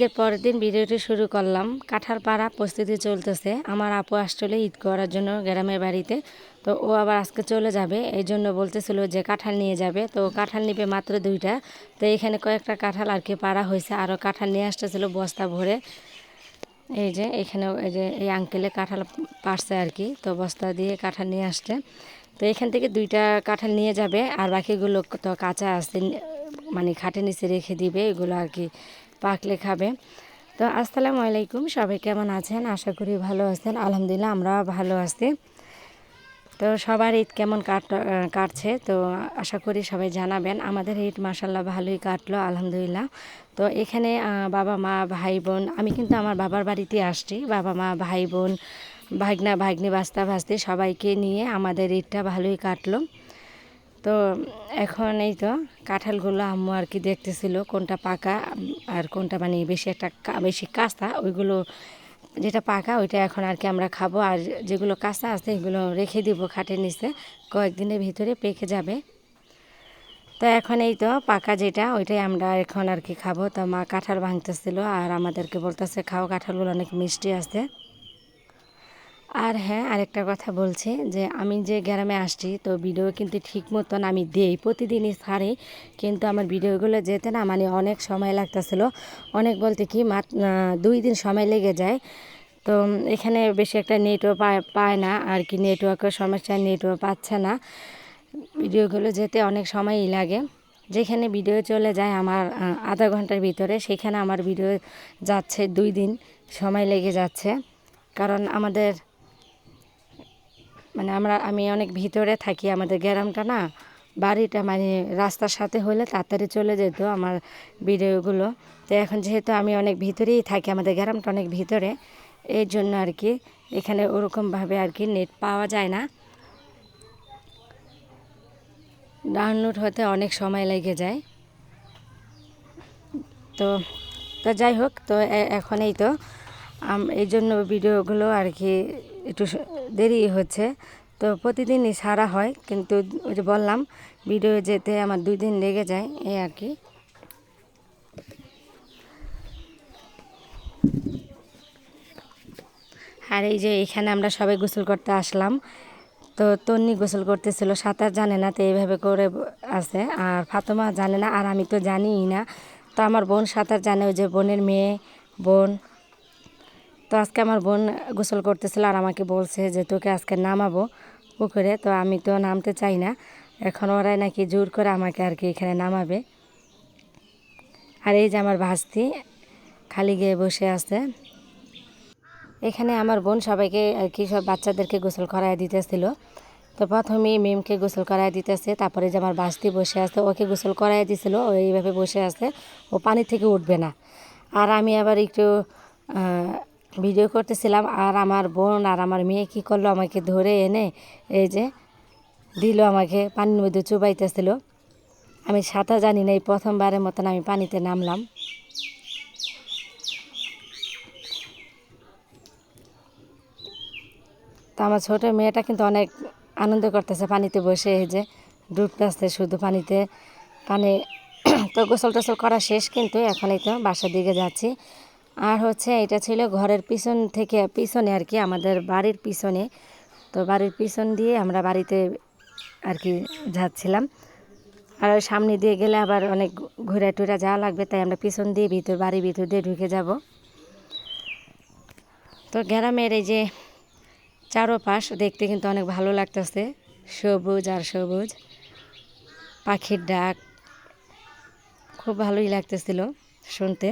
ঈদের পরের দিন ভিডিওটি শুরু করলাম। কাঁঠাল পাড়া প্রস্তুতি চলতেছে। আমার আপু আসলে ঈদ করার জন্য গ্রামের বাড়িতে। তো ও আবার আজকে চলে যাবে। এই জন্য বলতেছিল যে কাঁঠাল নিয়ে যাবে। তো কাঁঠাল নিবে মাত্র দুইটা। তো এখানে কয়েকটা কাঁঠাল আর কি পাড়া হয়েছে। আরও কাঁঠাল নিয়ে আসতেছিল বস্তা ভরে। এই যে এখানে এই যে এই আঙ্কেলে কাঁঠাল পারছে আর কি। তো বস্তা দিয়ে কাঁঠাল নিয়ে আসছে। তো এখান থেকে দুইটা কাঁঠাল নিয়ে যাবে। আর বাকিগুলো তো কাঁচা আসছে মানে খাটে নিচে রেখে দিবে। এগুলো আর কি পাকলে খাবে। তো আসসালামু আলাইকুম, সবাই কেমন আছেন? আশা করি ভালো আছেন। আলহামদুলিল্লাহ, আমরা ভালো আছি। তো সবার ঈদ কেমন কাট, কাটছে? তো আশা করি সবাই জানাবেন। আমাদের ঈদ মাসাল্লাহ ভালোই কাটলো, আলহামদুলিল্লাহ। তো এখানে বাবা, মা, ভাই, বোন, আমি কিন্তু আমার বাবার বাড়িতে আসছি। বাবা, মা, ভাই, বোন, ভাগনা, ভাগ্নি, বাস্তা, ভাস্তি সবাইকে নিয়ে আমাদের ঈদটা ভালোই কাটলো। তো এখন এই তো কাঁঠালগুলো আম্মু আর কি দেখতেছিল, কোনটা পাকা আর কোনটা মানে বেশি একটা বেশি কাঁচা, ওইগুলো যেটা পাকা ওইটা এখন আর কি আমরা খাব। আর যেগুলো কাঁচা আছে এগুলো রেখে দিব খাটের নিচে, কয়েকদিনের ভিতরে পেকে যাবে। তো এখন এই তো পাকা যেটা, ওইটাই আমরা এখন আর কি খাব। তো মা কাঁঠাল ভাঙতেছিল আর আমাদেরকে বলতেছে, খাও কাঁঠালগুলো, অনেক মিষ্টি আছে আর হ্যাঁ আরেকটা কথা বলছি যে আমি যে গ্রামে আসছি, তো ভিডিও কিন্তু ঠিক মতন আমি দিই প্রতিদিনই ছাড়ি। কিন্তু আমার ভিডিওগুলো যেতে না মানে অনেক সময় লাগতেছিলো। অনেক বলতে কি মাত দুই দিন সময় লেগে যায়। তো এখানে বেশি একটা নেটও পায় পায় না। আর কি নেটওয়ার্কের সমস্যা নেটওয়ার্ক পাচ্ছে না। ভিডিওগুলো যেতে অনেক সময়ই লাগে। যেখানে ভিডিও চলে যায় আমার আধা ঘণ্টার ভিতরে, সেখানে আমার ভিডিও যাচ্ছে দুই দিন সময় লেগে যাচ্ছে। কারণ আমাদের মানে আমরা, আমি অনেক ভিতরে থাকি, আমাদের গ্রামটা না, বাড়িটা মানে রাস্তার সাথে হলে তাড়াতাড়ি চলে যেত আমার ভিডিওগুলো। তো এখন যেহেতু আমি অনেক ভিতরেই থাকি, আমাদের গ্রামটা অনেক ভিতরে, এই জন্য আর কি এখানে ওরকমভাবে আর কি নেট পাওয়া যায় না। ডাউনলোড হতে অনেক সময় লেগে যায়। তো তো যাই হোক, তো এখন এই তো এই জন্য ভিডিওগুলো আর কি একটু দেরি হচ্ছে। তো প্রতিদিনই সারা হয়, কিন্তু ওই যে বললাম, ভিডিও যেতে আমার দুই দিন লেগে যায়, এই আর কি। আর এই যে এখানে আমরা সবাই গোসল করতে আসলাম। তো তন্নি গোসল করতেছিল, সাঁতার জানে না, তো এইভাবে করে আছে। আর ফাতেমা জানে না, আর আমি তো জানিই না। তো আমার বোন সাঁতার জানে, ওই যে বোনের মেয়ে, বোন। তো আজকে আমার বোন গোসল করতেছিল আর আমাকে বলছে যে তোকে আজকে নামাবো পুকুরে, তো আমি তো নামতে চাই না। এখন ওরাই নাকি জোর করে আমাকে আর কি এখানে নামাবে। আর এই যে আমার ভাস্তি খালি গিয়ে বসে আছে। এখানে আমার বোন সবাইকে আর কি সব বাচ্চাদেরকে গোসল করাই দিতেছিল। তো প্রথমেই মেমকে গোসল করাই দিতেছে, তারপরে যে আমার বাস্তি বসে আছে, ওকে গোসল করাই দিছিল, ও এইভাবে বসে আছে, ও পানি থেকে উঠবে না। আর আমি আবার একটু ভিডিও করতেছিলাম, আর আমার বোন আর আমার মেয়ে কী করল আমাকে ধরে এনে এই যে দিল আমাকে, পানির মধ্যে চুবাইতেছিল। আমি সাঁতার জানি না, এই প্রথমবারের মতন আমি পানিতে নামলাম। তো আমার ছোটো মেয়েটা কিন্তু অনেক আনন্দ করতেছে পানিতে বসে, এই যে ডুবতেছে শুধু পানিতে। পানি তো গোসল টোসল করা শেষ, কিন্তু এখন এই তো বাসার দিকে যাচ্ছি। আর হচ্ছে এটা ছিল ঘরের পিছন থেকে পিছনে আর কি, আমাদের বাড়ির পিছনে। তো বাড়ির পিছন দিয়ে আমরা বাড়িতে আর কি যাচ্ছিলাম। আর সামনে দিয়ে গেলে আবার অনেক ঘুরে টুরে যাওয়া লাগবে, তাই আমরা পিছন দিয়ে ভিতর, বাড়ির ভিতর দিয়ে ঢুকে যাব। তো গ্রামের এই যে চারোপাশ দেখতে কিন্তু অনেক ভালো লাগতেছে। সবুজ আর সবুজ, পাখির ডাক, খুব ভালোই লাগতেছিল শুনতে।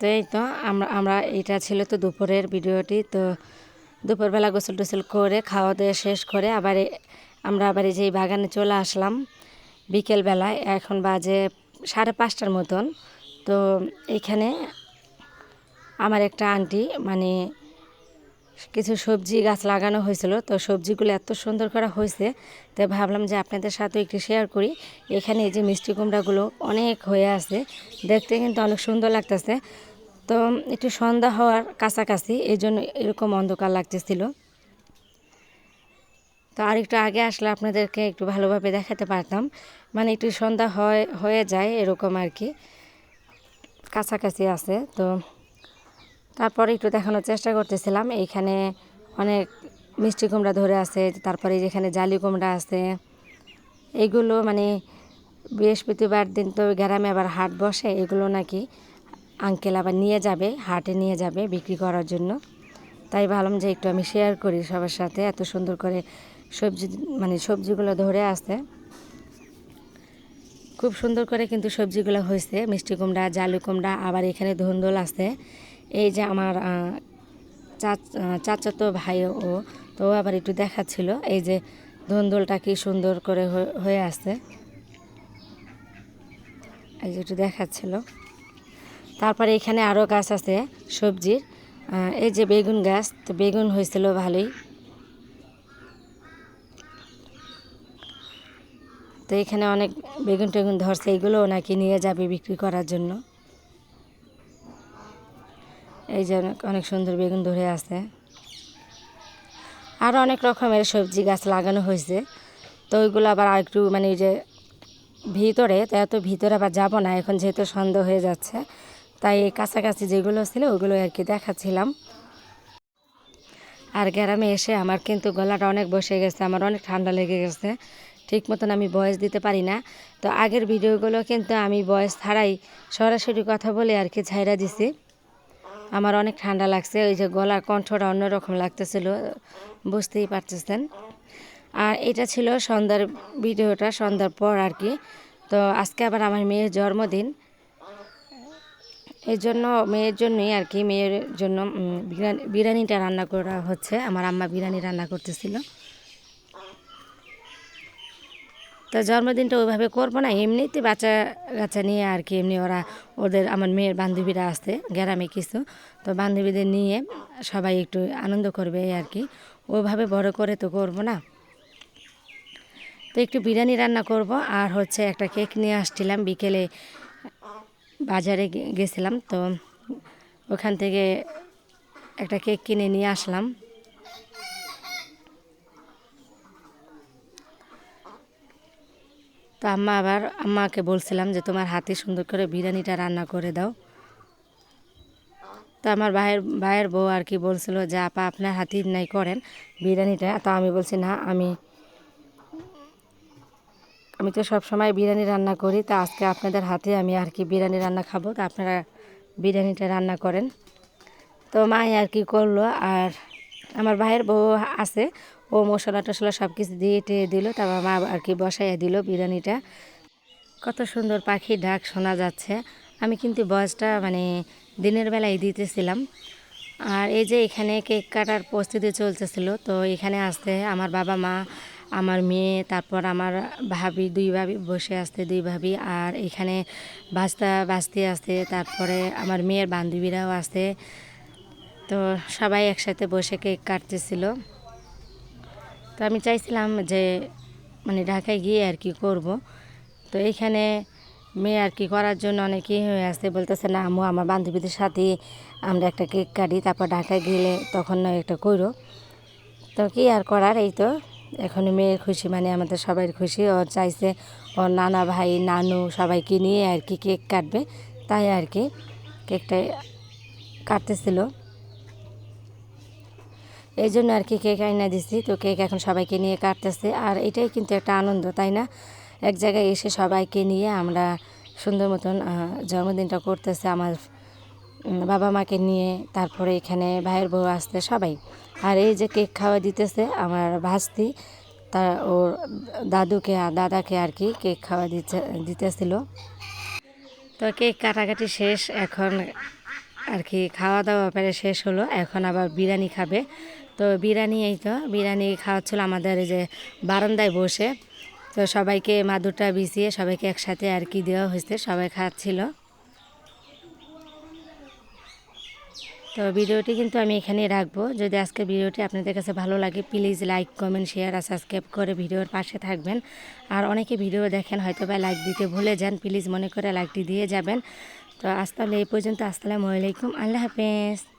তো এই তো, আমরা আমরা এটা ছিল তো দুপুরের ভিডিওটি, তো দুপুরবেলা গোসল টোসল করে খাওয়া দাওয়া শেষ করে আবার আমরা আবার এই যে বাগানে চলে আসলাম বিকেলবেলায় এখন বাজে সাড়ে পাঁচটার মতন। তো এখানে আমার একটা আন্টি মানে কিছু সবজি গাছ লাগানো হয়েছিল, তো সবজিগুলো এত সুন্দর করা হয়েছে, তো ভাবলাম যে আপনাদের সাথে একটু শেয়ার করি। এখানে এই যে মিষ্টি কুমড়াগুলো অনেক হয়ে আছে, দেখতে কিন্তু অনেক সুন্দর লাগতেছে। তো একটু সন্ধ্যা হওয়ার কাছাকাছি, এই জন্য এরকম অন্ধকার লাগতেছিল। তো আর একটু আগে আসলে আপনাদেরকে একটু ভালোভাবে দেখাতে পারতাম। মানে একটু সন্ধ্যা হয়, হয়ে যায় এরকম আর কি। কাছাকাছি আছে, তো তারপরে একটু দেখানোর চেষ্টা করতেছিলাম। এইখানে অনেক মিষ্টি কুমড়া ধরে আছে, তারপরে যেখানে জালি কুমড়া আছে, এগুলো মানে বৃহস্পতিবার দিন তো গ্রামে আবার হাট বসে, এগুলো নাকি আঙ্কেল আবার নিয়ে যাবে হাটে নিয়ে যাবে বিক্রি করার জন্য। তাই ভাবলাম যে একটু আমি শেয়ার করি সবার সাথে, এত সুন্দর করে সবজি মানে সবজিগুলো ধরে আসতে খুব সুন্দর করে কিন্তু সবজিগুলো হয়েছে, মিষ্টি কুমড়া, জালু কুমড়া, আবার এখানে ধুন্দল আছে। এই যে আমার চাচ- চাচাতো ভাই ও, তো আবার একটু দেখাচ্ছিল, এই যে ধুন্দলটা কি সুন্দর করে হয়ে- আছে এই যে একটু দেখাচ্ছিল। তারপরে এখানে আরও গাছ আছে, সবজির। এই যে বেগুন গাছ, তো বেগুন হয়েছিল ভালোই। তো এখানে অনেক বেগুন টেগুন ধরছে এগুলোও নাকি নিয়ে যাবে বিক্রি করার জন্য। এই যে অনেক সুন্দর বেগুন ধরে আছে। আরও অনেক রকমের সবজি গাছ লাগানো হয়েছে। তো ওইগুলো আবার একটু মানে যে ভিতরে, তো এত ভিতরে আবার যাব না, এখন যেহেতু সন্দেহ হয়ে যাচ্ছে তাই এই কাছাকাছি যেগুলো ছিল ওগুলো আর কি দেখাচ্ছিলাম। আর গ্রামে এসে আমার কিন্তু গলাটা অনেক বসে গেছে, আমার অনেক ঠান্ডা লেগে গেছে। ঠিক মতন আমি বয়স দিতে পারি না। তো আগের ভিডিওগুলো কিন্তু আমি বয়স ছাড়াই সরাসরি কথা বলে আর কি ছাইরা দিছি। আমার অনেক ঠান্ডা লাগছে, ওই যে গলার কণ্ঠটা অন্যরকম লাগতেছিল, বুঝতেই পারতেছেন। আর এটা ছিল সন্ধ্যার ভিডিওটা, সন্ধ্যার পর আর কি। তো আজকে আবার আমার মেয়ের জন্মদিন এই জন্য মেয়ের জন্যই আর কি, মেয়ের জন্য বিরিয়ানি, বিরিয়ানিটা রান্না করা হচ্ছে। আমার আম্মা বিরিয়ানি রান্না করতেছিল। তো জন্মদিনটা ওইভাবে করব না, এমনিতে বাচ্চা কাচ্চা নিয়ে আর কি, এমনি ওরা, ওদের আমার মেয়ের বান্ধবীরা আসছে, গ্রামে কিছু। তো বান্ধবীদের নিয়ে সবাই একটু আনন্দ করবে আর কি। ওইভাবে বড় করে তো করব না। তো একটু বিরিয়ানি রান্না করব, আর হচ্ছে একটা কেক নিয়ে আসছিলাম বিকেলে। বাজারে গেছিলাম, তো ওখান থেকে একটা কেক কিনে নিয়ে আসলাম। তো আম্মা আবার, আম্মাকে বলছিলাম যে, তোমার হাতে সুন্দর করে বিরিয়ানিটা রান্না করে দাও। তো আমার ভাইয়ের ভাইয়ের বউ আর কি বলছিল যে, আপা, আপনার হাতেই নাই করেন বিরিয়ানিটা। তো আমি বলছি, না, আমি আমি তো সব সময় বিরিয়ানি রান্না করি, তা আজকে আপনাদের হাতে আমি আর কি বিরিয়ানি রান্না খাব। তা আপনারা বিরিয়ানিটা রান্না করেন। তো মাই আর কি করল, আর আমার ভাইয়ের বউ আছে, ও মশলা টশলা সব কিছু দিয়ে টিয়ে দিল তারপর মা আর কি বসাইয়া দিল বিরিয়ানিটা। কত সুন্দর পাখি ডাক শোনা যাচ্ছে। আমি কিন্তু বয়সটা মানে দিনের বেলায় দিতেছিলাম। আর এই যে এখানে কেক কাটার প্রস্তুতি চলতেছিল, তো এখানে আসতে আমার বাবা মা আমার মেয়ে, তারপর আমার ভাবি, দুই ভাবি বসে আসতে দুই ভাবি। আর এখানে বাস্তা বাস্তি আসতে তারপরে আমার মেয়ের বান্ধবীরাও আসতে তো সবাই একসাথে বসে কেক কাটতেছিল। তো আমি চাইছিলাম যে মানে ঢাকায় গিয়ে আর কি করব। তো এইখানে মেয়ে আর কি করার জন্য অনেকেই হয়ে আসছে বলতেছে, না আমু আমার বান্ধবীদের সাথে আমরা একটা কেক কাটি, তারপর ঢাকায় গেলে তখন নয় একটা করো তো কি আর করার, এই তো। এখন মেয়ের খুশি মানে আমাদের সবাই খুশি। ও চাইছে ওর নানা ভাই, নানু সবাইকে নিয়ে আর কি কেক কাটবে। তাই আর কি কেকটা কাটতেছিল। এই জন্য আর কি কেক আইনা দিছি। তো কেক এখন সবাইকে নিয়ে কাটতেছে। আর এটাই কিন্তু একটা আনন্দ, তাই না? এক জায়গায় এসে সবাইকে নিয়ে আমরা সুন্দর মতন জন্মদিনটা করতেছে আমার বাবা মাকে নিয়ে। তারপরে এখানে ভাইয়ের বউ আসতে সবাই। আর এই যে কেক খাওয়া দিতেছে আমার ভাস্তি তার ওর দাদুকে দাদাকে আর কি কেক খাওয়া দিতে, দিতেছিল। তো কেক কাটাকাটি শেষ, এখন আর কি খাওয়া দাওয়া প্রায় শেষ হলো, এখন আবার বিরিয়ানি খাবে। তো বিরিয়ানি এই তো, বিরিয়ানি খাওয়াচ্ছিল আমাদের এই যে বারান্দায় বসে। তো সবাইকে মাদুরটা বিছিয়ে সবাইকে একসাথে আর কি দেওয়া হয়েছে, সবাই খাচ্ছিল। তো ভিডিওটি কিন্তু আমি এখানে রাখব। যদি আজকে ভিডিওটি আপনাদের কাছে ভালো লাগে প্লিজ লাইক কমেন্ট শেয়ার আর সাবস্ক্রাইব করে ভিডিওর পাশে থাকবেন। আর অনেকে ভিডিও দেখেন হয়তো বা লাইক দিতে ভুলে যান প্লিজ মনে করে লাইকটি দিয়ে যাবেন। তো আজ তাহলে এই পর্যন্ত, আসসালামু আলাইকুম, আল্লাহ হাফেজ।